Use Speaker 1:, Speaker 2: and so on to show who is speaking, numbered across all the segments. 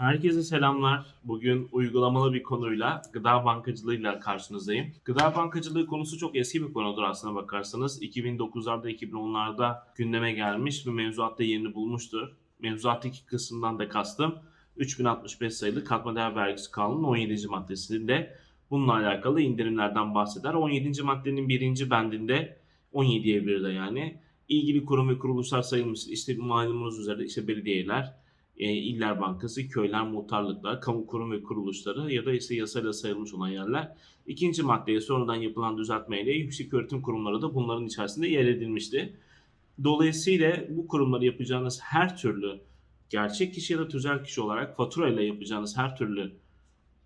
Speaker 1: Herkese selamlar. Bugün uygulamalı bir konuyla gıda bankacılığıyla karşınızdayım. Gıda bankacılığı konusu çok eski bir konudur aslına bakarsanız. 2009'larda 2010'larda gündeme gelmiş ve mevzuatta yerini bulmuştur. Mevzuattaki kısımdan da kastım 3065 sayılı katma değer vergisi kanunun 17. maddesinde bununla alakalı indirimlerden bahseder. 17. maddenin birinci bendinde 17'ye bir de yani ilgili kurum ve kuruluşlar sayılmış. İşte malumunuz üzere işte belediyeler, e, iller bankası, köyler, muhtarlıklar, kamu kurum ve kuruluşları ya da işte yasayla sayılmış olan yerler. İkinci maddeye sonradan yapılan düzeltmeyle yüksek öğretim kurumları da bunların içerisinde yer edilmişti. Dolayısıyla bu kurumları yapacağınız her türlü gerçek kişi ya da tüzel kişi olarak fatura ile yapacağınız her türlü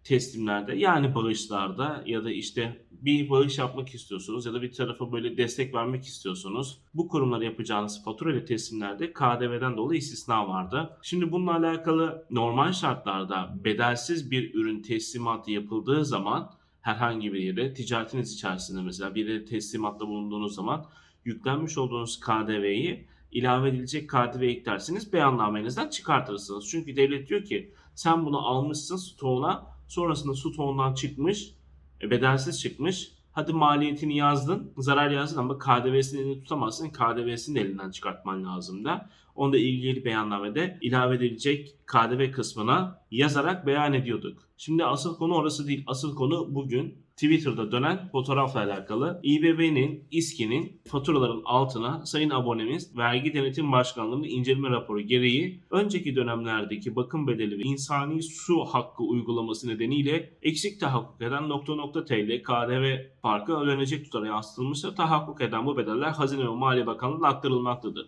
Speaker 1: teslimlerde yani bağışlarda ya da işte bir bağış yapmak istiyorsunuz ya da bir tarafa böyle destek vermek istiyorsunuz. Bu kurumlara yapacağınız fatura ile teslimlerde KDV'den dolayı istisna vardı. Şimdi bununla alakalı normal şartlarda bedelsiz bir ürün teslimatı yapıldığı zaman herhangi bir yere ticaretiniz içerisinde mesela bir yere teslimatta bulunduğunuz zaman yüklenmiş olduğunuz KDV'yi ilave edilecek KDV eklersiniz beyannamenizden çıkartırsınız. Çünkü devlet diyor ki sen bunu almışsın stoğuna sonrasında stoğundan çıkmış e, bedelsiz çıkmış. Hadi maliyetini yazdın, zarar yazdın ama KDV'sini elinde tutamazsın. KDV'sini de elinden çıkartman lazım da. Onu da ilgili beyannamede ilave edilecek KDV kısmına yazarak beyan ediyorduk. Şimdi asıl konu orası değil. Asıl konu bugün Twitter'da dönen fotoğrafla alakalı. İBB'nin, İSKİ'nin faturaların altına sayın abonemiz Vergi Denetim Başkanlığı'nın inceleme raporu gereği önceki dönemlerdeki bakım bedeli ve insani su hakkı uygulaması nedeniyle eksik tahakkuk eden nokta nokta TL KDV farkı ödenecek tutara yansıtılmıştır. Tahakkuk eden bu bedeller Hazine ve Maliye Bakanlığı'na aktarılmaktadır.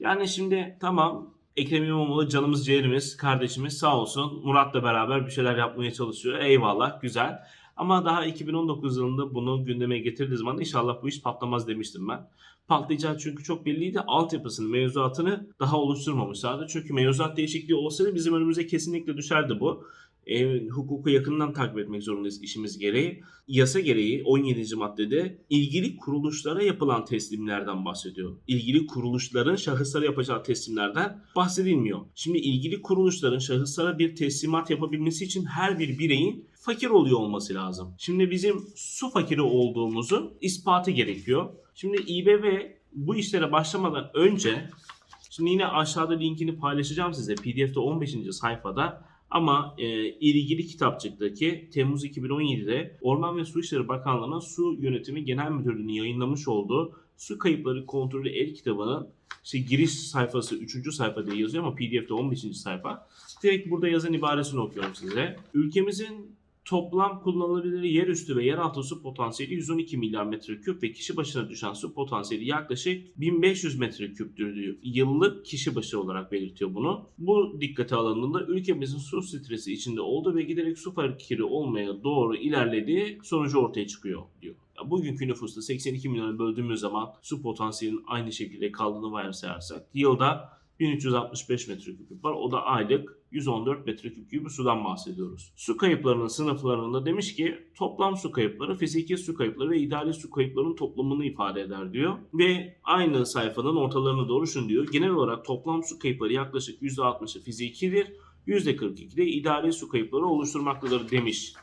Speaker 1: Yani şimdi tamam Ekrem İmamoğlu canımız ciğerimiz, kardeşimiz sağ olsun. Murat'la beraber bir şeyler yapmaya çalışıyor. Eyvallah, güzel. Ama daha 2019 yılında bunu gündeme getirdiği zaman inşallah bu iş patlamaz demiştim ben. Patlayacağı çünkü çok belliydi. Altyapısını, mevzuatını daha oluşturmamışlardı. Çünkü mevzuat değişikliği olsaydı bizim önümüze kesinlikle düşerdi bu. E, hukuku yakından takip etmek zorundayız işimiz gereği. Yasa gereği 17. maddede ilgili kuruluşlara yapılan teslimlerden bahsediyor. İlgili kuruluşların şahıslara yapacağı teslimlerden bahsedilmiyor. Şimdi ilgili kuruluşların şahıslara bir teslimat yapabilmesi için her bir bireyin fakir oluyor olması lazım. Şimdi bizim su fakiri olduğumuzu ispatı gerekiyor. Şimdi İBB bu işlere başlamadan önce Şimdi yine aşağıda linkini paylaşacağım size PDF'de 15. sayfada ama e, ilgili kitapçıktaki Temmuz 2017'de Orman ve Su İşleri Bakanlığı'nın Su Yönetimi Genel Müdürlüğü'nün yayınlamış olduğu Su Kayıpları Kontrolü El kitabının işte giriş sayfası 3. sayfa diye yazıyor ama PDF'de 15. sayfa. Direkt burada yazan ibaresini okuyorum size. Ülkemizin Toplam kullanılabilir yerüstü ve yeraltı su potansiyeli 112 milyar metreküp ve kişi başına düşen su potansiyeli yaklaşık 1500 metreküptür diyor. Yıllık kişi başı olarak belirtiyor bunu. Bu dikkate alındığında ülkemizin su stresi içinde olduğu ve giderek su fakiri olmaya doğru ilerlediği sonucu ortaya çıkıyor diyor. Ya bugünkü nüfusta 82 milyonu böldüğümüz zaman su potansiyelinin aynı şekilde kaldığını varsayarsak yılda 1365 metreküp var. O da aylık 114 metreküp gibi sudan bahsediyoruz. Su kayıplarının sınıflarında demiş ki toplam su kayıpları fiziki su kayıpları ve idari su kayıplarının toplamını ifade eder diyor. Ve aynı sayfanın ortalarına doğru şunu diyor. Genel olarak toplam su kayıpları yaklaşık %60'ı fizikidir. %42 de idari su kayıpları oluşturmaktadır demiş.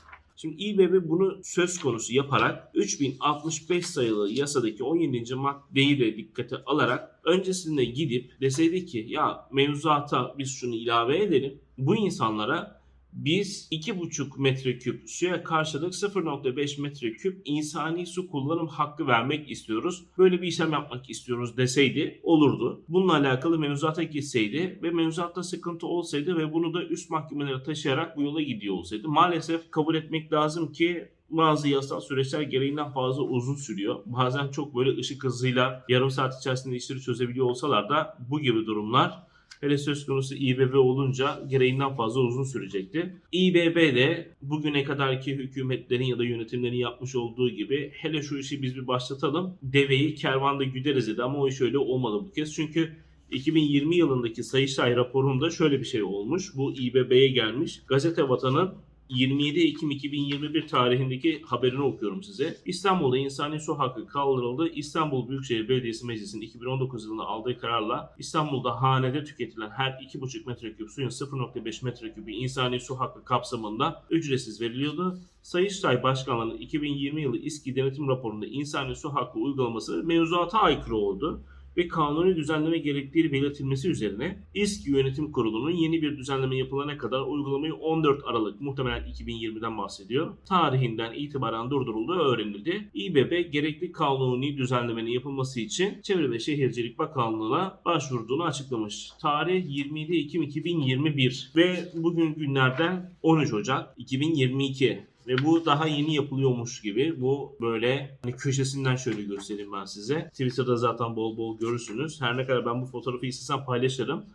Speaker 1: Şimdi İBB bunu söz konusu yaparak 3065 sayılı yasadaki 17. maddeyi de dikkate alarak öncesinde gidip deseydi ki ya mevzuata biz şunu ilave edelim. Bu insanlara biz 2,5 metreküp suya karşılık 0,5 metreküp insani su kullanım hakkı vermek istiyoruz. Böyle bir işlem yapmak istiyoruz deseydi olurdu. Bununla alakalı mevzuata gitseydi ve mevzuatta sıkıntı olsaydı ve bunu da üst mahkemelere taşıyarak bu yola gidiyor olsaydı. Maalesef kabul etmek lazım ki bazı yasal süreçler gereğinden fazla uzun sürüyor. Bazen çok böyle ışık hızıyla yarım saat içerisinde işleri çözebiliyor olsalar da bu gibi durumlar Hele söz konusu İBB olunca gereğinden fazla uzun sürecekti. İBB de bugüne kadarki hükümetlerin ya da yönetimlerin yapmış olduğu gibi hele şu işi biz bir başlatalım. Deveyi kervanda güderiz dedi ama o iş öyle olmadı bu kez. Çünkü 2020 yılındaki Sayıştay raporunda şöyle bir şey olmuş. Bu İBB'ye gelmiş. Gazete Vatan'ın 27 Ekim 2021 tarihindeki haberini okuyorum size. İstanbul'da insani su hakkı kaldırıldı. İstanbul Büyükşehir Belediyesi Meclisi'nin 2019 yılında aldığı kararla İstanbul'da hanede tüketilen her 2,5 metreküp suyun 0,5 metreküpü insani su hakkı kapsamında ücretsiz veriliyordu. Sayıştay Başkanlığı'nın 2020 yılı İSKİ denetim raporunda insani su hakkı uygulaması mevzuata aykırı oldu ve kanuni düzenleme gerektiği belirtilmesi üzerine İSKİ Yönetim Kurulu'nun yeni bir düzenleme yapılana kadar uygulamayı 14 Aralık muhtemelen 2020'den bahsediyor. Tarihinden itibaren durdurulduğu öğrenildi. İBB gerekli kanuni düzenlemenin yapılması için Çevre ve Şehircilik Bakanlığı'na başvurduğunu açıklamış. Tarih 27 Ekim 2021 ve bugün günlerden 13 Ocak 2022. Ve bu daha yeni yapılıyormuş gibi. Bu böyle hani köşesinden şöyle göstereyim ben size. Twitter'da zaten bol bol görürsünüz. Her ne kadar ben bu fotoğrafı istesem paylaşırım.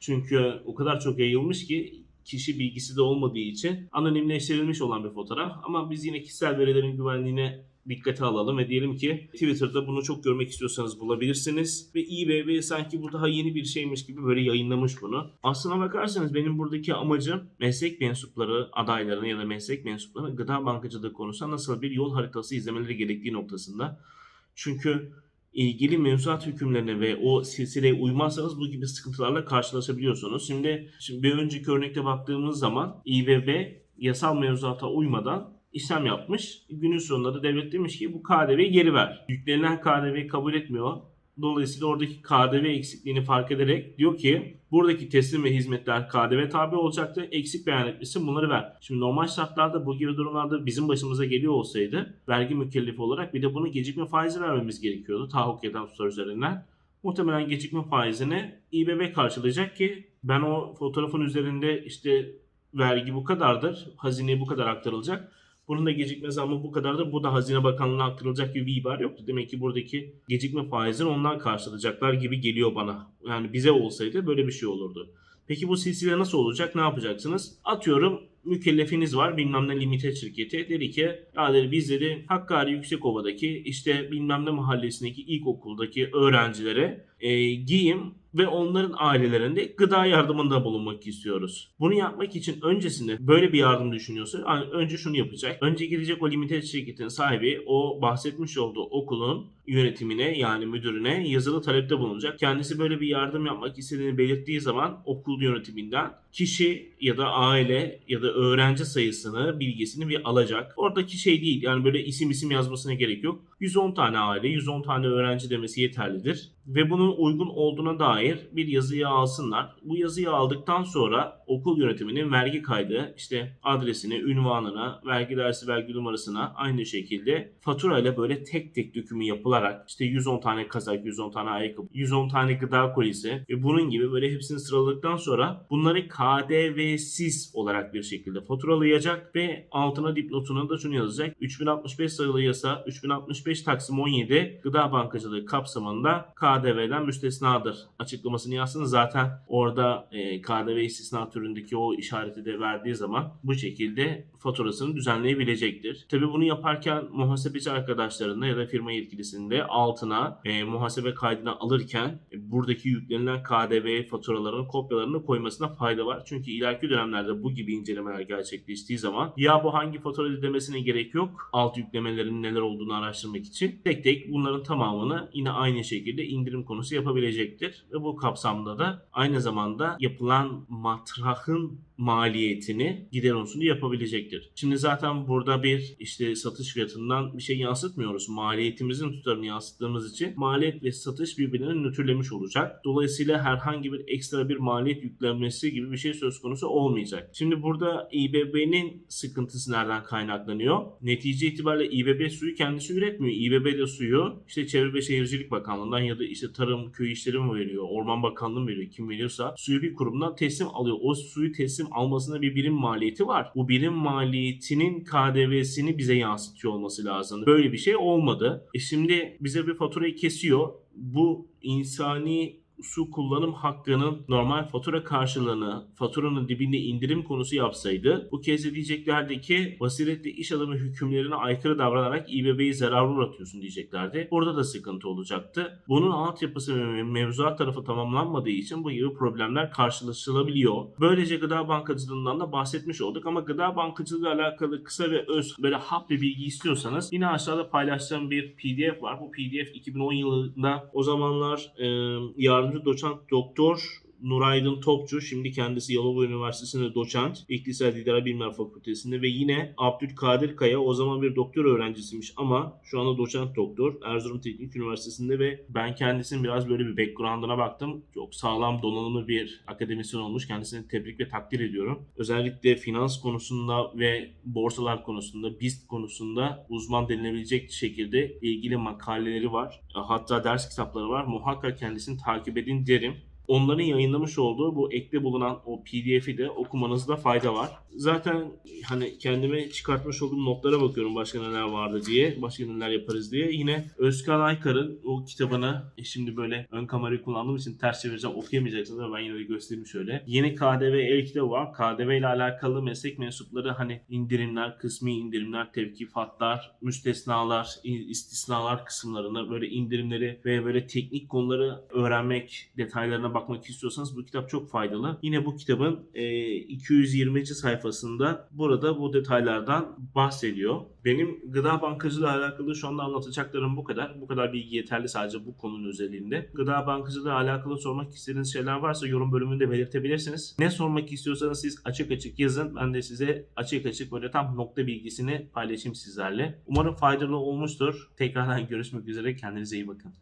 Speaker 1: Çünkü o kadar çok yayılmış ki kişi bilgisi de olmadığı için anonimleştirilmiş olan bir fotoğraf. Ama biz yine kişisel verilerin güvenliğine dikkate alalım ve diyelim ki Twitter'da bunu çok görmek istiyorsanız bulabilirsiniz. Ve İBB sanki bu daha yeni bir şeymiş gibi böyle yayınlamış bunu. Aslına bakarsanız benim buradaki amacım meslek mensupları adaylarını ya da meslek mensuplarının gıda bankacılığı konusunda nasıl bir yol haritası izlemeleri gerektiği noktasında. Çünkü ilgili mevzuat hükümlerine ve o silsileye uymazsanız bu gibi sıkıntılarla karşılaşabiliyorsunuz. Şimdi, şimdi bir önceki örnekte baktığımız zaman İBB yasal mevzuata uymadan işlem yapmış. Günün sonunda da devlet demiş ki bu KDV'yi geri ver. Yüklenilen KDV'yi kabul etmiyor. Dolayısıyla oradaki KDV eksikliğini fark ederek diyor ki buradaki teslim ve hizmetler KDV tabi olacaktı. Eksik beyan etmişsin bunları ver. Şimdi normal şartlarda bu gibi durumlarda bizim başımıza geliyor olsaydı vergi mükellefi olarak bir de bunu gecikme faizi vermemiz gerekiyordu. Tahakkuk eden tutar üzerinden. Muhtemelen gecikme faizini İBB karşılayacak ki ben o fotoğrafın üzerinde işte vergi bu kadardır, hazineye bu kadar aktarılacak. Bunun da gecikme zammı bu kadardır. Bu da Hazine Bakanlığı'na aktarılacak gibi bir ibare yoktu. Demek ki buradaki gecikme faizini ondan karşılayacaklar gibi geliyor bana. Yani bize olsaydı böyle bir şey olurdu. Peki bu silsile nasıl olacak? Ne yapacaksınız? Atıyorum mükellefiniz var bilmem ne limited şirketi. Dedi ki ya dedi biz dedi Hakkari Yüksekova'daki işte bilmem ne mahallesindeki ilkokuldaki öğrencilere e, giyim ve onların ailelerinde gıda yardımında bulunmak istiyoruz. Bunu yapmak için öncesinde böyle bir yardım düşünüyorsa yani önce şunu yapacak. Önce gidecek o limited şirketin sahibi o bahsetmiş olduğu okulun yönetimine yani müdürüne yazılı talepte bulunacak. Kendisi böyle bir yardım yapmak istediğini belirttiği zaman okul yönetiminden kişi ya da aile ya da öğrenci sayısını, bilgisini bir alacak. Oradaki şey değil yani böyle isim isim yazmasına gerek yok. 110 tane aile, 110 tane öğrenci demesi yeterlidir. Ve bunun uygun olduğuna dair bir yazıyı alsınlar. Bu yazıyı aldıktan sonra okul yönetiminin vergi kaydı, işte adresine, ünvanına, vergi dersi, vergi numarasına aynı şekilde faturayla böyle tek tek dökümü yapılarak işte 110 tane kazak, 110 tane ayakkabı, 110 tane gıda kolisi ve bunun gibi böyle hepsini sıraladıktan sonra bunları KDV'siz olarak bir şekilde faturalayacak ve altına dipnotuna da şunu yazacak. 3065 sayılı yasa 3065 Taksim 17 gıda bankacılığı kapsamında KDV'den müstesnadır açıklamasını yazsın. Zaten orada e, KDV istisna türündeki o işareti de verdiği zaman bu şekilde faturasını düzenleyebilecektir. Tabi bunu yaparken muhasebeci arkadaşlarında ya da firma yetkilisinde altına e, muhasebe kaydına alırken e, buradaki yüklenilen KDV faturalarının kopyalarını koymasına fayda var. Çünkü ileriki dönemlerde bu gibi incelemeler gerçekleştiği zaman ya bu hangi fatura demesine gerek yok. Alt yüklemelerin neler olduğunu araştırmak için tek tek bunların tamamını yine aynı şekilde indirim konusu yapabilecektir. Ve bu kapsamda da aynı zamanda yapılan matrahın maliyetini gider unsuru yapabilecektir. Şimdi zaten burada bir işte satış fiyatından bir şey yansıtmıyoruz. Maliyetimizin tutarını yansıttığımız için maliyet ve satış birbirini nötrlemiş olacak. Dolayısıyla herhangi bir ekstra bir maliyet yüklenmesi gibi bir şey söz konusu olmayacak. Şimdi burada İBB'nin sıkıntısı nereden kaynaklanıyor? Netice itibariyle İBB suyu kendisi üretmiyor. İBB de suyu işte Çevre ve Şehircilik Bakanlığı'ndan ya da işte Tarım Köy İşleri mi veriyor, Orman Bakanlığı mı veriyor, kim veriyorsa suyu bir kurumdan teslim alıyor. O suyu teslim almasında bir birim maliyeti var. Bu birim maliyetinin KDV'sini bize yansıtıyor olması lazım. Böyle bir şey olmadı. E şimdi bize bir faturayı kesiyor. Bu insani su kullanım hakkının normal fatura karşılığını faturanın dibinde indirim konusu yapsaydı bu kez de diyeceklerdi ki basiretli iş adamı hükümlerine aykırı davranarak İBB'yi zarara uğratıyorsun diyeceklerdi. Burada da sıkıntı olacaktı. Bunun altyapısı ve mevzuat tarafı tamamlanmadığı için bu gibi problemler karşılaşılabiliyor. Böylece gıda bankacılığından da bahsetmiş olduk ama gıda bankacılığı ile alakalı kısa ve öz böyle hap bir bilgi istiyorsanız yine aşağıda paylaştığım bir PDF var. Bu PDF 2010 yılında o zamanlar e, yardımcı doçent doktor Nuraydın Topçu şimdi kendisi Yalova Üniversitesi'nde doçent İktisadi İdare Bilimler Fakültesi'nde ve yine Abdülkadir Kaya o zaman bir doktor öğrencisiymiş ama şu anda doçent doktor Erzurum Teknik Üniversitesi'nde ve ben kendisinin biraz böyle bir background'ına baktım. Çok sağlam donanımlı bir akademisyen olmuş. Kendisini tebrik ve takdir ediyorum. Özellikle finans konusunda ve borsalar konusunda, BIST konusunda uzman denilebilecek şekilde ilgili makaleleri var. Hatta ders kitapları var. Muhakkak kendisini takip edin derim onların yayınlamış olduğu bu ekte bulunan o PDF'i de okumanızda fayda var. Zaten hani kendime çıkartmış olduğum notlara bakıyorum başka neler vardı diye, başka neler yaparız diye. Yine Özkan Aykar'ın o kitabını e, şimdi böyle ön kamerayı kullandığım için ters çevireceğim okuyamayacaksınız ama ben yine de göstereyim şöyle. Yeni KDV el kitabı var. KDV ile alakalı meslek mensupları hani indirimler, kısmi indirimler, tevkifatlar, müstesnalar, istisnalar kısımlarını böyle indirimleri ve böyle teknik konuları öğrenmek, detaylarına bakmak istiyorsanız bu kitap çok faydalı. Yine bu kitabın e, 220. sayfasında burada bu detaylardan bahsediyor. Benim gıda bankacılığı alakalı şu anda anlatacaklarım bu kadar. Bu kadar bilgi yeterli sadece bu konunun özelliğinde. Gıda bankacılığı alakalı sormak istediğiniz şeyler varsa yorum bölümünde belirtebilirsiniz. Ne sormak istiyorsanız siz açık açık yazın. Ben de size açık açık böyle tam nokta bilgisini paylaşayım sizlerle. Umarım faydalı olmuştur. Tekrardan görüşmek üzere. Kendinize iyi bakın.